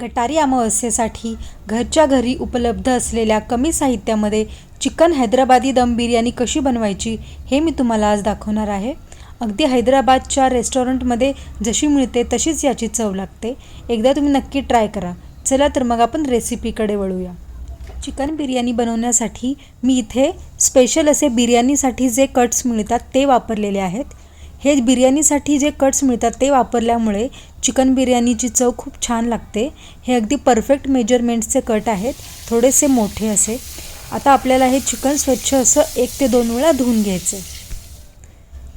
गटारी अमावस्येसाठी घरच्या घरी उपलब्ध असलेल्या कमी साहित्यामध्ये चिकन हैदराबादी दम बिर्याणी कशी बनवायची हे मी तुम्हाला आज दाखवणार आहे. अगदी हैदराबादच्या रेस्टॉरंटमध्ये जशी मिळते तशीच याची चव लागते. एकदा तुम्ही नक्की ट्राय करा. चला तर मग आपण रेसिपीकडे वळूया. चिकन बिर्याणी बनवण्यासाठी मी इथे स्पेशल असे बिर्याणीसाठी जे कट्स मिळतात ते वापरलेले आहेत. हे बिर्याणीसाठी जे कट्स मिळतात ते वापरल्यामुळे चिकन बिर्याणीची चव खूप छान लागते. हे अगदी परफेक्ट मेजरमेंट्सचे कट आहेत. थोडेसे मोठे असे. आता आपल्याला हे चिकन स्वच्छ असं एक ते दोन वेळा धुवून घ्यायचं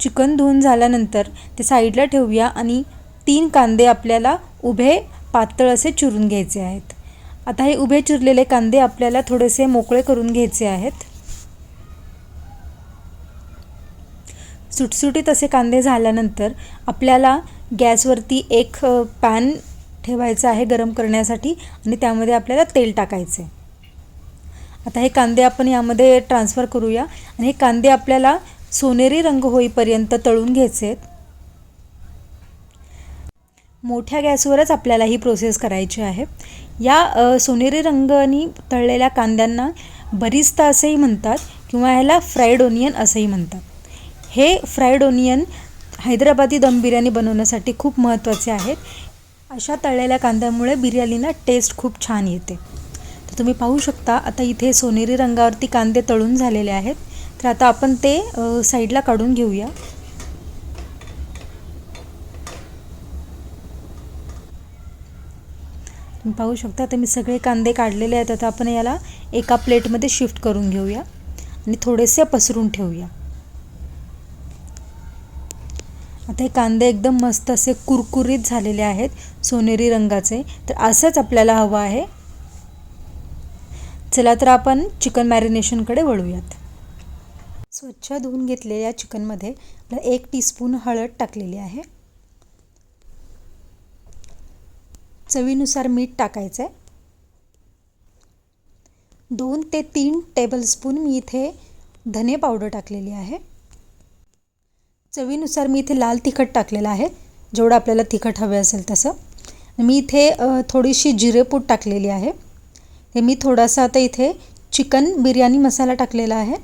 चिकन धुवून झाल्यानंतर ते साईडला ठेवूया आणि तीन कांदे आपल्याला उभे पातळ असे चिरून घ्यायचे आहेत. आता हे उभे चिरलेले कांदे आपल्याला थोडेसे मोकळे करून घ्यायचे आहेत. सुटसुटीत असे कांदे झाल्यानंतर आपल्याला गॅसवरती एक पॅन ठेवायचं आहे गरम करण्यासाठी आणि त्यामध्ये आपल्याला तेल टाकायचे आता हे कांदे आपण यामध्ये ट्रान्सफर करूया आणि हे कांदे आपल्याला सोनेरी रंग होईपर्यंत तळून घ्यायचे आहेत मोठ्या गॅसवरच आपल्याला ही प्रोसेस करायची आहे. या सोनेरी रंगाने तळलेल्या कांद्यांना बरिस्ता असंही म्हणतात किंवा ह्याला फ्राईड ओनियन असंही म्हणतात. हे फ्राईड ओनियन हैदराबादी दम बिर्याणी बनवण्यासाठी खूप महत्त्वाचे आहेत. अशा तळलेल्या कांद्यामुळे बिर्याणीला टेस्ट खूप छान येते. तर तुम्ही पाहू शकता आता इथे सोनेरी रंगावरती कांदे तळून झालेले आहेत. तर आता आपण ते साईडला काढून घेऊया. तुम्ही पाहू शकता आता मी सगळे कांदे काढलेले आहेत. आता आपण याला एका प्लेटमध्ये शिफ्ट करून घेऊया आणि थोडेसे पसरून ठेवूया. आता हे कांदे एकदम मस्त असे कुरकुरीत झालेले आहेत सोनेरी रंगाचे. तर असंच आपल्याला हवं आहे. चला तर आपण चिकन मॅरिनेशनकडे वळूयात. स्वच्छ धुवून घेतलेल्या चिकनमध्ये एक टीस्पून हळद टाकलेली आहे. चवीनुसार मीठ टाकायचं आहे दोन ते तीन टेबलस्पून मी इथे धने पावडर टाकलेली आहे. चवीनुसार मी इथे लाल तिखट टाकलेलं आहे. जेवढं आपल्याला तिखट हवे असेल तसं. मी इथे थोडीशी जिरेपूड टाकलेली आहे. हे मी थोडासा आता इथे चिकन बिर्याणी मसाला टाकलेला आहे.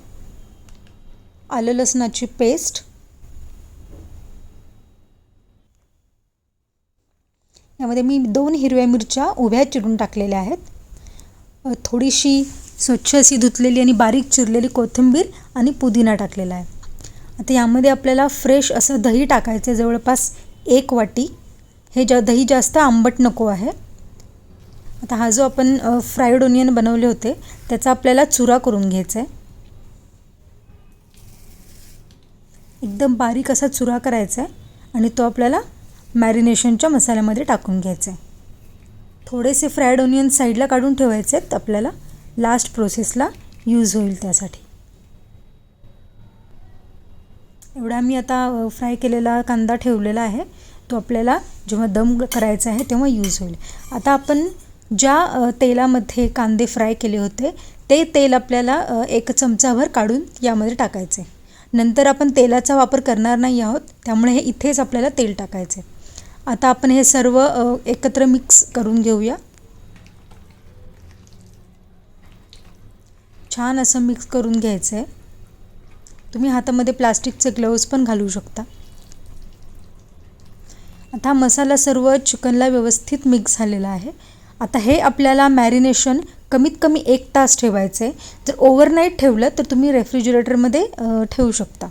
आलं लसणाची पेस्ट. यामध्ये मी दोन हिरव्या मिरच्या उभ्या चिरून टाकलेल्या आहेत. थोडीशी स्वच्छ अशी धुतलेली आणि बारीक चिरलेली कोथिंबीर आणि पुदिना टाकलेला आहे. आता यामध्ये आपल्याला फ्रेश असं दही टाकायचं आहे. जवळपास एक वाटी. हे जा दही जास्त आंबट नको आहे. आता हा जो आपण फ्राईड ओनियन बनवले होते त्याचा आपल्याला चुरा करून घ्यायचा आहे. एकदम बारीक असा चुरा करायचा आहे आणि तो आपल्याला मॅरिनेशनच्या मसाल्यामध्ये टाकून घ्यायचा आहे. थोडेसे फ्राईड ओनियन साईडला काढून ठेवायचे आहेत. आपल्याला लास्ट प्रोसेसला यूज होईल त्यासाठी. एवढा मी आता फ्राय केलेला कांदा ठेवलेला आहे. तो आपल्याला जेव्हा दम करायचा आहे तेव्हा यूज होईल. आता आपण ज्या तेलामध्ये कांदे फ्राय केले होते ते तेल आपल्याला एक चमचाभर काढून यामध्ये टाकायचे. नंतर आपण तेलाचा वापर करणार नाही आहोत त्यामुळे हे इथेच आपल्याला तेल टाकायचे. आता आपण हे सर्व एकत्र मिक्स करून घेऊया. छान असं मिक्स करून घ्यायचं आहे तुम्ही हातामध्ये प्लास्टिकचे ग्लव्ज पण घालू शकता. आता हा मसाला सर्व चिकनला व्यवस्थित मिक्स झालेला आहे. आता हे आपल्याला मॅरिनेशन कमीत कमी एक तास ठेवायचं आहे जर ओव्हरनाईट ठेवलं तर तुम्ही रेफ्रिजरेटरमध्ये ठेवू शकता.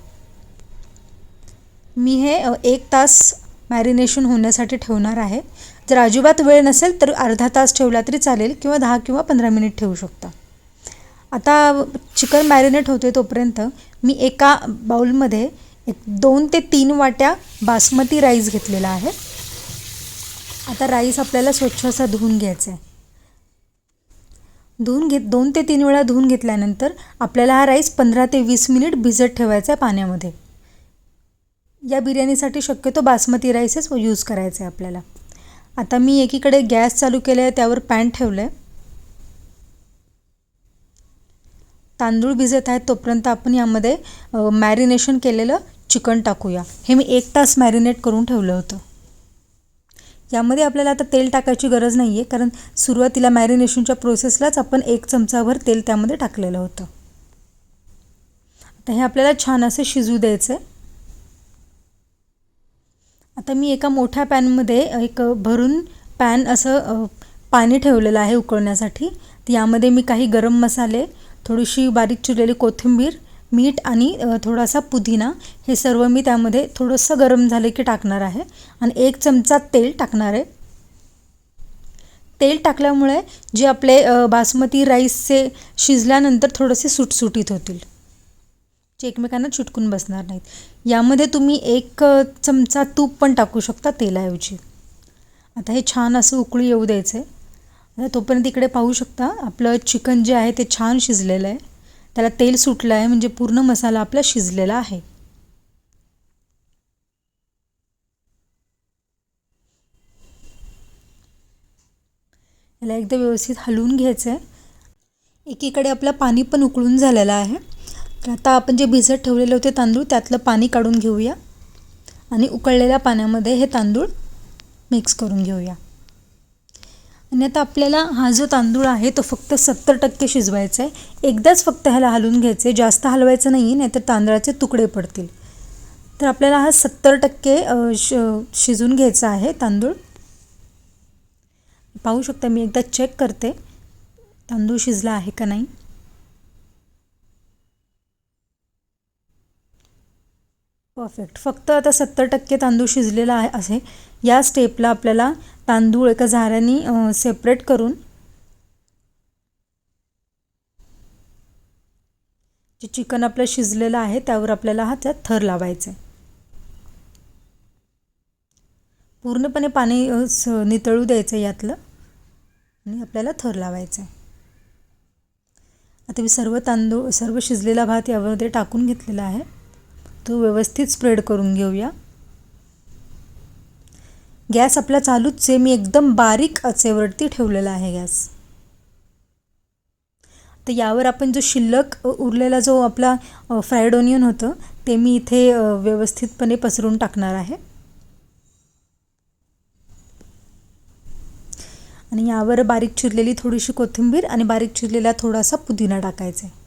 मी हे एक तास मॅरिनेशन होण्यासाठी ठेवणार आहे. जर अजिबात वेळ नसेल तर अर्धा तास ठेवला तरी चालेल किंवा दहा किंवा पंधरा मिनिट ठेवू शकता. आता चिकन मॅरिनेट होते तोपर्यंत मी एका बाउलमध्ये एक दोन ते तीन वाट्या बासमती राईस घेतलेला आहे. आता राईस आपल्याला स्वच्छ असा धुवून घ्यायचा आहे. धुवून घेत दोन ते तीन वेळा धुवून घेतल्यानंतर आपल्याला हा राईस पंधरा ते वीस मिनिट भिजत ठेवायचा आहे पाण्यामध्ये. या बिर्याणीसाठी शक्यतो बासमती राईसच यूज करायचा आहे आपल्याला. आता मी एकीकडे गॅस चालू केला आहे त्यावर पॅन ठेवलं आहे तांदूळ भिजत आहेत तोपर्यंत आपण यामध्ये मॅरिनेशन केलेलं चिकन टाकूया. हे मी एक तास मॅरिनेट करून ठेवलं होतं. यामध्ये आपल्याला आता तेल टाकायची गरज नाही आहे कारण सुरुवातीला मॅरिनेशनच्या प्रोसेसलाच आपण एक चमचाभर तेल त्यामध्ये टाकलेलं होतं. आता हे आपल्याला छान असं शिजू द्यायचं आहे आता मी एका मोठ्या पॅनमध्ये एक भरून पॅन असं पाणी ठेवलेलं आहे उकळण्यासाठी. यामध्ये मी काही गरम मसाले थोडीशी बारीक चिरलेली कोथिंबीर मीठ आणि थोडासा पुदिना हे सर्व मी त्यामध्ये थोडंसं गरम झालं की टाकणार आहे आणि एक चमचा तेल टाकणार आहे. तेल टाकल्यामुळे जे आपले बासमती राईसचे शिजल्यानंतर थोडेसे सुटसुटीत होतील. जे एकमेकांना चिटकून बसणार नाहीत. यामध्ये तुम्ही एक चमचा तूप पण टाकू शकता तेलाऐवजी. आता हे छान असं उकळी येऊ द्यायचं आहे तोपर्यंत इकडे पाहू शकता आपलं चिकन जे आहे ते छान शिजलेलं आहे. त्याला तेल सुटलं आहे म्हणजे पूर्ण मसाला आपला शिजलेला आहे. याला एकदा व्यवस्थित हलवून घ्यायचं आहे एकीकडे आपलं पाणी पण उकळून झालेलं आहे. तर आता आपण जे भिजत ठेवलेले होते तांदूळ त्यातलं पाणी काढून घेऊया. आणि उकळलेल्या पाण्यामध्ये हे तांदूळ मिक्स करून घेऊया. आणि आता आपल्याला हा जो तांदूळ आहे तो फक्त सत्तर टक्के शिजवायचा आहे. एकदाच फक्त ह्याला हलवून घ्यायचं आहे जास्त हलवायचं नाही नाहीतर तांदळाचे तुकडे पडतील. तर आपल्याला हा सत्तर टक्के श शिजून घ्यायचा आहे तांदूळ. पाहू शकता मी एकदा चेक करते तांदूळ शिजला आहे का नाही. परफेक्ट फक्त आता सत्तर टक्के तांदूळ शिजलेला आहे असे या स्टेपला आपल्याला तांदूळ एका झाऱ्याने सेपरेट करून जे चिकन आपलं शिजलेलं आहे त्यावर आपल्याला हा त्यात थर लावायचा आहे. पूर्णपणे पाणी नितळू द्यायचं यातलं. आणि आपल्याला थर लावायचं आहे. आता मी सर्व तांदूळ सर्व शिजलेला भात यामध्ये टाकून घेतलेला आहे. तो व्यवस्थित स्प्रेड करून घेऊया. गॅस आपला चालूच आहे मी एकदम बारीक असेवरती ठेवलेला आहे गॅस. तर यावर आपण जो शिल्लक उरलेला जो आपला फ्राईड ओनियन होतं ते मी इथे व्यवस्थितपणे पसरून टाकणार आहे. आणि यावर बारीक चिरलेली थोडीशी कोथिंबीर आणि बारीक चिरलेला थोडासा पुदिना टाकायचा आहे.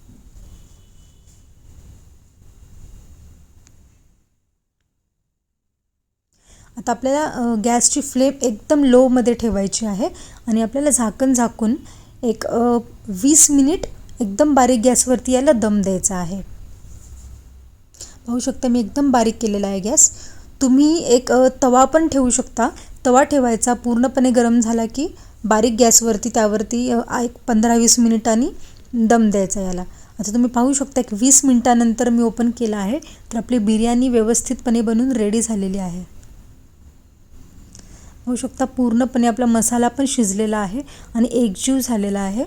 आता आपल्याला गॅसची फ्लेम एकदम लोमध्ये ठेवायची आहे आणि आपल्याला झाकण झाकून एक वीस मिनिट एकदम बारीक गॅसवरती याला दम द्यायचा आहे. पाहू शकता मी एकदम बारीक केलेला आहे गॅस. तुम्ही एक तवा पण ठेवू शकता. तवा ठेवायचा पूर्णपणे गरम झाला की बारीक गॅसवरती त्यावरती एक पंधरा वीस मिनिटांनी दम द्यायचा याला. आता तुम्ही पाहू शकता एक वीस मिनटानंतर मी ओपन केला आहे तर आपली बिर्याणी व्यवस्थितपणे बनून रेडी झालेली आहे. होऊ शकता. पूर्णपणे आपला मसाला पण शिजलेला आहे आणि एकजीव झालेला आहे.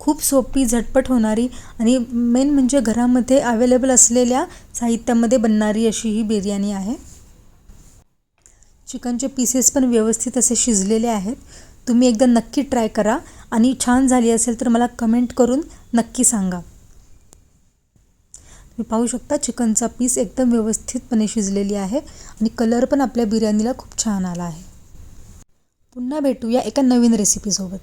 खूप सोपी झटपट होणारी आणि मेन म्हणजे घरामध्ये अवेलेबल असलेल्या साहित्यामध्ये बनणारी अशी ही बिर्याणी आहे. चिकनचे पीसेस पण व्यवस्थित असे शिजलेले आहेत. तुम्ही एकदा नक्की ट्राय करा आणि छान झाली असेल तर मला कमेंट करून नक्की सांगा. पाहू शकता चिकनचा पीस एकदम व्यवस्थितपणे शिजलेली आहे आणि कलर पण आपल्या बिर्याणीला खूप छान आला आहे. पुन्हा भेटूया एका नवीन रेसिपीसोबत